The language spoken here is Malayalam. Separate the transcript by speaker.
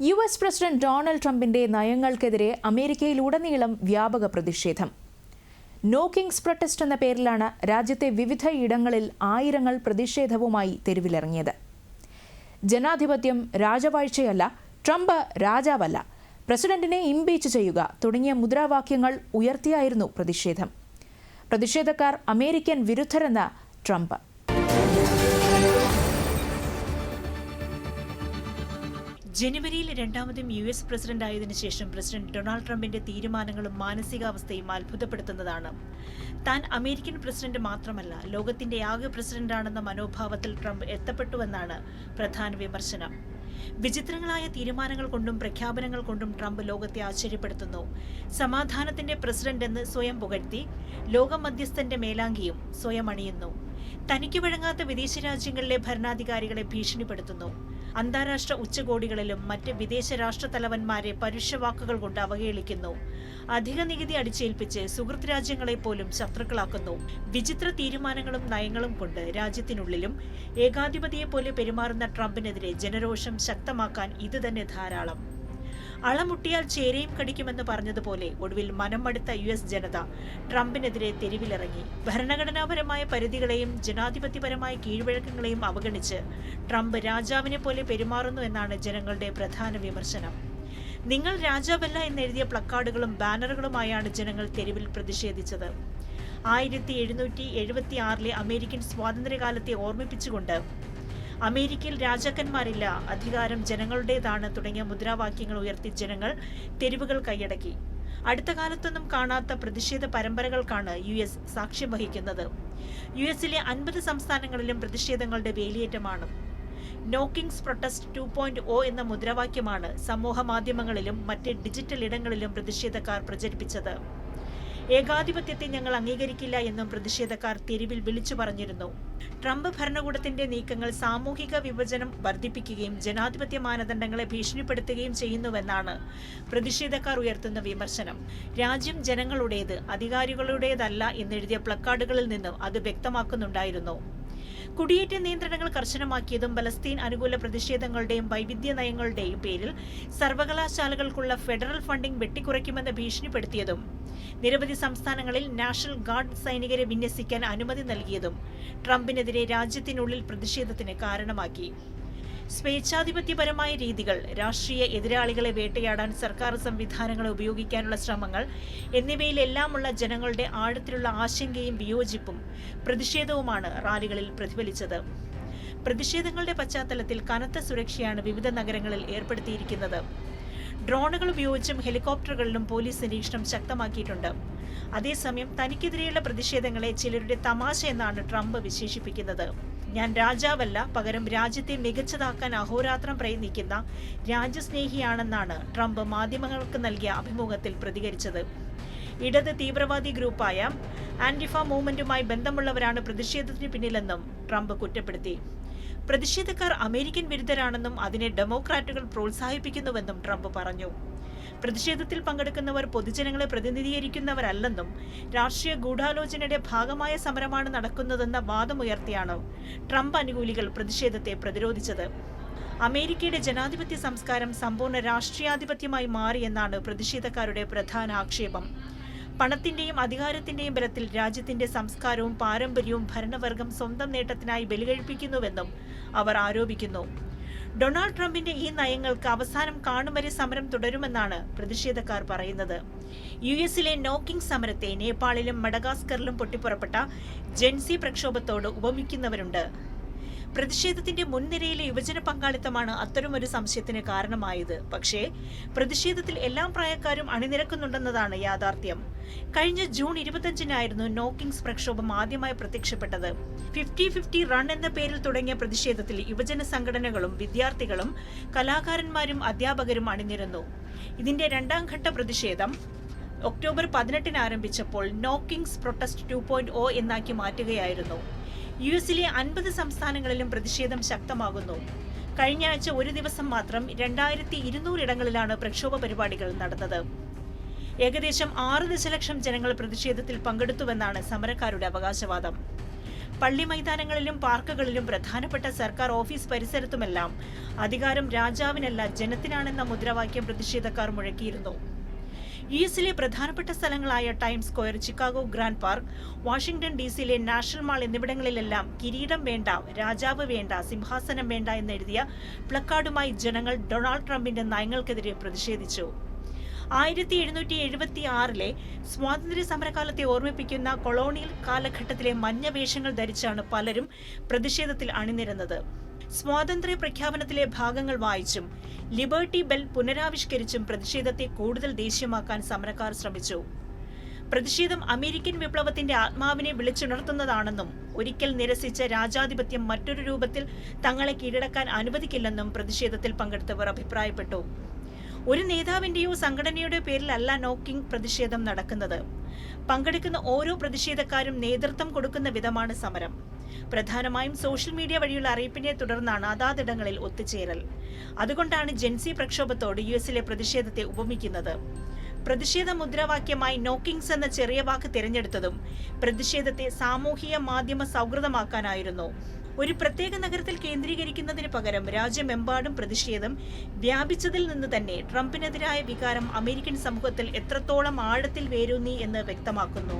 Speaker 1: യു എസ് പ്രസിഡന്റ് ഡൊണാൾഡ് ട്രംപിന്റെ നയങ്ങൾക്കെതിരെ അമേരിക്കയിലുടനീളം വ്യാപക പ്രതിഷേധം. നോ കിങ്സ് പ്രൊട്ടസ്റ്റ് എന്ന പേരിലാണ് രാജ്യത്തെ വിവിധ ഇടങ്ങളിൽ ആയിരങ്ങൾ പ്രതിഷേധവുമായി തെരുവിലിറങ്ങിയത്. ജനാധിപത്യം രാജവാഴ്ചയല്ല ട്രംപ് രാജാവല്ല. പ്രസിഡന്റിനെ ഇംപീച്ച് ചെയ്യുക തുടങ്ങിയ മുദ്രാവാക്യങ്ങൾ ഉയർത്തിയായിരുന്നു പ്രതിഷേധം. പ്രതിഷേധക്കാർ അമേരിക്കൻ വിരുദ്ധരെന്ന് ട്രംപ്.
Speaker 2: ജനുവരിയിൽ രണ്ടാമതും യു എസ് പ്രസിഡന്റ് ആയതിനു ശേഷം പ്രസിഡന്റ് ഡൊണാൾഡ് ട്രംപിന്റെ തീരുമാനങ്ങളും മാനസികാവസ്ഥയും അത്ഭുതപ്പെടുത്തുന്നതാണ്. താൻ അമേരിക്കൻ പ്രസിഡന്റ് മാത്രമല്ല ലോകത്തിന്റെ ആകെ പ്രസിഡന്റാണെന്ന മനോഭാവത്തിൽ ട്രംപ് എത്തപ്പെട്ടുവെന്നാണ് പ്രധാന വിമർശനം. വിചിത്രങ്ങളായ തീരുമാനങ്ങൾ കൊണ്ടും പ്രഖ്യാപനങ്ങൾ കൊണ്ടും ട്രംപ് ലോകത്തെ ആശ്ചര്യപ്പെടുത്തുന്നു. സമാധാനത്തിന്റെ പ്രസിഡന്റ് എന്ന് സ്വയം പുകഴ്ത്തി ലോകമധ്യസ്ഥന്റെ മേലാങ്കിയും സ്വയം അണിയുന്നു. തനിക്ക് വഴങ്ങാത്ത വിദേശ രാജ്യങ്ങളിലെ ഭരണാധികാരികളെ ഭീഷണിപ്പെടുത്തുന്നു. അന്താരാഷ്ട്ര ഉച്ചകോടികളിലും മറ്റ് വിദേശ രാഷ്ട്ര തലവന്മാരെ പരുഷവാക്കുകൾ കൊണ്ട് അവഹേളിക്കുന്നു. അധിക നികുതി അടിച്ചേൽപ്പിച്ച് സുഹൃത് രാജ്യങ്ങളെ പോലും ശത്രുക്കളാക്കുന്നു. വിചിത്ര തീരുമാനങ്ങളും നയങ്ങളും കൊണ്ട് രാജ്യത്തിനുള്ളിലും ഏകാധിപതിയെ പോലെ പെരുമാറുന്ന ട്രംപിനെതിരെ ജനരോഷം ശക്തമാക്കാൻ ഇത് തന്നെ ധാരാളം. അളമുട്ടിയാൽ ചേരയും കടിക്കുമെന്ന് പറഞ്ഞതുപോലെ ഒടുവിൽ മനം മടുത്ത യു എസ് ജനത ട്രംപിനെതിരെ തെരുവിലിറങ്ങി. ഭരണഘടനാപരമായ പരിധികളെയും ജനാധിപത്യപരമായ കീഴ്വഴക്കങ്ങളെയും അവഗണിച്ച് ട്രംപ് രാജാവിനെ പോലെ പെരുമാറുന്നു എന്നാണ് ജനങ്ങളുടെ പ്രധാന വിമർശനം. നിങ്ങൾ രാജാവല്ല എന്നെഴുതിയ പ്ലക്കാർഡുകളും ബാനറുകളുമായാണ് ജനങ്ങൾ തെരുവിൽ പ്രതിഷേധിച്ചത്. ആയിരത്തി എഴുന്നൂറ്റി എഴുപത്തി ആറിലെ അമേരിക്കൻ സ്വാതന്ത്ര്യകാലത്തെ ഓർമ്മിപ്പിച്ചുകൊണ്ട് അമേരിക്കയിൽ രാജാക്കന്മാരില്ല. അധികാരം ജനങ്ങളുടേതാണ് തുടങ്ങിയ മുദ്രാവാക്യങ്ങൾ ഉയർത്തി ജനങ്ങൾ തെരുവുകൾ കൈയടക്കി. അടുത്ത കാലത്തൊന്നും കാണാത്ത പ്രതിഷേധ പരമ്പരകൾക്കാണ് യു എസ് സാക്ഷ്യം വഹിക്കുന്നത്. യു എസിലെ അൻപത് സംസ്ഥാനങ്ങളിലും പ്രതിഷേധങ്ങളുടെ വേലിയേറ്റമാണ്. No kings protest two point O എന്ന മുദ്രാവാക്യമാണ് സമൂഹ മാധ്യമങ്ങളിലും മറ്റ് ഡിജിറ്റൽ ഇടങ്ങളിലും പ്രതിഷേധക്കാർ പ്രചരിപ്പിച്ചത്. ഏകാധിപത്യത്തെ ഞങ്ങൾ അംഗീകരിക്കില്ല എന്നും പ്രതിഷേധക്കാർ തെരുവിൽ വിളിച്ചു പറഞ്ഞിരുന്നു. ട്രംപ് ഭരണകൂടത്തിന്റെ നീക്കങ്ങൾ സാമൂഹിക വിഭജനം വർദ്ധിപ്പിക്കുകയും ജനാധിപത്യ മാനദണ്ഡങ്ങളെ ഭീഷണിപ്പെടുത്തുകയും ചെയ്യുന്നുവെന്നാണ് പ്രതിഷേധക്കാർ ഉയർത്തുന്ന വിമർശനം. രാജ്യം ജനങ്ങളുടേത് അധികാരികളുടേതല്ല എന്നെഴുതിയ പ്ലക്കാർഡുകളിൽ നിന്നും അത് വ്യക്തമാക്കുന്നുണ്ടായിരുന്നു. കുടിയേറ്റ നിയന്ത്രണങ്ങൾ കർശനമാക്കിയതും പലസ്തീൻ അനുകൂല പ്രതിഷേധങ്ങളുടെയും വൈവിധ്യ നയങ്ങളുടെയും പേരിൽ സർവകലാശാലകൾക്കുള്ള ഫെഡറൽ ഫണ്ടിംഗ് വെട്ടിക്കുറയ്ക്കുമെന്ന് ഭീഷണിപ്പെടുത്തിയതും നിരവധി സംസ്ഥാനങ്ങളിൽ നാഷണൽ ഗാർഡ് സൈനികരെ വിന്യസിക്കാൻ അനുമതി നൽകിയതും ട്രംപിനെതിരെ രാജ്യത്തിനുള്ളിൽ പ്രതിഷേധത്തിന് കാരണമാക്കി. സ്വേച്ഛാധിപത്യപരമായ രീതികൾ രാഷ്ട്രീയ എതിരാളികളെ വേട്ടയാടാൻ സർക്കാർ സംവിധാനങ്ങളെ ഉപയോഗിക്കാനുള്ള ശ്രമങ്ങൾ എന്നിവയിലെല്ലാമുള്ള ജനങ്ങളുടെ ആഴത്തിലുള്ള ആശങ്കയും വിയോജിപ്പും പ്രതിഷേധവുമാണ് റാലികളിൽ പ്രതിഫലിച്ചത്. പ്രതിഷേധങ്ങളുടെ പശ്ചാത്തലത്തിൽ കനത്ത സുരക്ഷയാണ് വിവിധ നഗരങ്ങളിൽ ഏർപ്പെടുത്തിയിരിക്കുന്നത്. ഡ്രോണുകൾ ഉപയോഗിച്ചും ഹെലികോപ്റ്ററുകളിലും പോലീസ് നിരീക്ഷണം ശക്തമാക്കിയിട്ടുണ്ട്. അതേസമയം തനിക്കെതിരെയുള്ള പ്രതിഷേധങ്ങളെ ചിലരുടെ തമാശ എന്നാണ് ട്രംപ് വിശേഷിപ്പിക്കുന്നത്. ഞാൻ രാജാവല്ല പകരം രാജ്യത്തെ മികച്ചതാക്കാൻ അഹോരാത്രം പ്രയത്നിക്കുന്ന രാജ്യസ്നേഹിയാണെന്നാണ് ട്രംപ് മാധ്യമങ്ങൾക്ക് നൽകിയ അഭിമുഖത്തിൽ പ്രതികരിച്ചത്. ഇടത് തീവ്രവാദി ഗ്രൂപ്പായ ആന്റിഫ മൂവ്മെന്റുമായി ബന്ധമുള്ളവരാണ് പ്രതിഷേധത്തിന് പിന്നിലെന്നും ട്രംപ് കുറ്റപ്പെടുത്തി. പ്രതിഷേധക്കാർ അമേരിക്കൻ വിരുദ്ധരാണെന്നും അതിനെ ഡെമോക്രാറ്റുകൾ പ്രോത്സാഹിപ്പിക്കുന്നുവെന്നും ട്രംപ് പറഞ്ഞു. പ്രതിഷേധത്തിൽ പങ്കെടുക്കുന്നവർ പൊതുജനങ്ങളെ പ്രതിനിധീകരിക്കുന്നവരല്ലെന്നും രാഷ്ട്രീയ ഗൂഢാലോചനയുടെ ഭാഗമായ സമരമാണ് നടക്കുന്നതെന്ന വാദമുയർത്തിയാണ് ട്രംപ് അനുകൂലികൾ പ്രതിഷേധത്തെ പ്രതിരോധിച്ചത്. അമേരിക്കയുടെ ജനാധിപത്യ സംസ്കാരം സമ്പൂർണ രാഷ്ട്രീയാധിപത്യമായി മാറിയെന്നാണ് പ്രതിഷേധക്കാരുടെ പ്രധാന ആക്ഷേപം. പണത്തിന്റെയും അധികാരത്തിന്റെയും ബലത്തിൽ രാജ്യത്തിന്റെ സംസ്കാരവും പാരമ്പര്യവും ഭരണവർഗം സ്വന്തം നേട്ടത്തിനായി ബലികഴിപ്പിക്കുന്നുവെന്നും അവർ ആരോപിക്കുന്നു. ഡൊണാൾഡ് ട്രംപിന്റെ ഈ നയങ്ങൾക്ക് അവസാനം കാണും വരെ സമരം തുടരുമെന്നാണ് പ്രതിഷേധക്കാർ പറയുന്നത്. യു എസിലെ നോക്കിംഗ് സമരത്തെ നേപ്പാളിലും മഡഗാസ്കറിലും പൊട്ടിപ്പുറപ്പെട്ട ജെൻസി പ്രക്ഷോഭത്തോട് ഉപമിക്കുന്നവരുണ്ട്. പ്രതിഷേധത്തിന്റെ മുൻനിരയിലെ യുവജന പങ്കാളിത്തമാണ് അത്തരമൊരു സംശയത്തിന് കാരണമായത്. പക്ഷേ പ്രതിഷേധത്തിൽ എല്ലാ പ്രായക്കാരും അണിനിരക്കുന്നുണ്ടെന്നതാണ് യാഥാർത്ഥ്യം. കഴിഞ്ഞ ജൂൺ ഇരുപത്തഞ്ചിനായിരുന്നു നോക്കിംഗ്സ് പ്രക്ഷോഭം ആദ്യമായി പ്രത്യക്ഷപ്പെട്ടത്. ഫിഫ്റ്റി ഫിഫ്റ്റി റൺ എന്ന പേരിൽ തുടങ്ങിയ പ്രതിഷേധത്തിൽ യുവജന സംഘടനകളും വിദ്യാർത്ഥികളും കലാകാരന്മാരും അധ്യാപകരും അണിനിരന്നു. ഇതിന്റെ രണ്ടാം ഘട്ട പ്രതിഷേധം ഒക്ടോബർ പതിനെട്ടിന് ആരംഭിച്ചപ്പോൾ no kings protest two point O എന്നാക്കി മാറ്റുകയായിരുന്നു. യു എസിലെ അൻപത് സംസ്ഥാനങ്ങളിലും പ്രതിഷേധം ശക്തമാകുന്നു. കഴിഞ്ഞ ആഴ്ച ഒരു ദിവസം മാത്രം രണ്ടായിരത്തി ഇരുന്നൂറിടങ്ങളിലാണ് പ്രക്ഷോഭ പരിപാടികൾ നടന്നത്. ഏകദേശം ആറ് ദശലക്ഷം ജനങ്ങൾ പ്രതിഷേധത്തിൽ പങ്കെടുത്തുവെന്നാണ് സമരക്കാരുടെ അവകാശവാദം. പള്ളി മൈതാനങ്ങളിലും പാർക്കുകളിലും പ്രധാനപ്പെട്ട സർക്കാർ ഓഫീസ് പരിസരത്തുമെല്ലാം അധികാരം രാജാവിനല്ല ജനത്തിനാണെന്ന മുദ്രാവാക്യം പ്രതിഷേധക്കാർ മുഴക്കിയിരുന്നു. യു എസിലെ പ്രധാനപ്പെട്ട സ്ഥലങ്ങളായ Time Square Chicago Grand Park Washington D സിയിലെ നാഷണൽ മാൾ എന്നിവിടങ്ങളിലെല്ലാം കിരീടം വേണ്ട രാജാവ് വേണ്ട സിംഹാസനം വേണ്ട എന്നെഴുതിയ പ്ലക്കാർഡുമായി ജനങ്ങൾ ഡൊണാൾഡ് ട്രംപിന്റെ നയങ്ങൾക്കെതിരെ പ്രതിഷേധിച്ചു. ആയിരത്തി എഴുന്നൂറ്റി എഴുപത്തി ആറിലെ സ്വാതന്ത്ര്യ സമരകാലത്തെ ഓർമ്മിപ്പിക്കുന്ന കൊളോണിയൽ കാലഘട്ടത്തിലെ മഞ്ഞ വേഷങ്ങൾ ധരിച്ചാണ് പലരും പ്രതിഷേധത്തിൽ അണിനിരന്നത്. സ്വാതന്ത്ര്യ പ്രഖ്യാപനത്തിലെ ഭാഗങ്ങൾ വായിച്ചും ലിബർട്ടി ബെൽ പുനരാവിഷ്കരിച്ചും പ്രതിഷേധത്തെ കൂടുതൽ ദേശീയമാക്കാൻ സമരക്കാർ ശ്രമിച്ചു. പ്രതിഷേധം അമേരിക്കൻ വിപ്ലവത്തിന്റെ ആത്മാവിനെ വിളിച്ചുണർത്തുന്നതാണെന്നും ഒരിക്കൽ നിരസിച്ച രാജാധിപത്യം മറ്റൊരു രൂപത്തിൽ തങ്ങളെ കീഴടക്കാൻ അനുവദിക്കില്ലെന്നും പ്രതിഷേധത്തിൽ പങ്കെടുത്തവർ അഭിപ്രായപ്പെട്ടു. ഒരു നേതാവിന്റെയോ സംഘടനയുടെ പേരിലല്ല നോക്കിംഗ് പ്രതിഷേധം നടക്കുന്നത്. പങ്കെടുക്കുന്ന ഓരോ പ്രതിഷേധക്കാരും നേതൃത്വം കൊടുക്കുന്ന വിധമാണ് സമരം. പ്രധാനമായും സോഷ്യൽ മീഡിയ വഴിയുള്ള അറിയിപ്പിനെ തുടർന്നാണ് അതാതിടങ്ങളിൽ ഒത്തുചേരൽ. അതുകൊണ്ടാണ് ജെൻസി പ്രക്ഷോഭത്തോട് യു എസിലെ പ്രതിഷേധത്തെ ഉപമിക്കുന്നത്. പ്രതിഷേധ മുദ്രാവാക്യമായി നോക്കിംഗ്സ് എന്ന ചെറിയ വാക്ക് തിരഞ്ഞെടുത്തതും പ്രതിഷേധത്തെ സാമൂഹിക മാധ്യമ സൗഹൃദമാക്കാനായിരുന്നു ഒരു പ്രത്യേക നഗരത്തിൽ കേന്ദ്രീകരിക്കുന്നതിന് പകരം രാജ്യമെമ്പാടും പ്രതിഷേധം വ്യാപിച്ചതിൽ നിന്ന് തന്നെ ട്രംപിനെതിരായ വികാരം അമേരിക്കൻ സമൂഹത്തിൽ എത്രത്തോളം ആഴത്തിൽ വേരൂന്നി എന്ന് വ്യക്തമാക്കുന്നു.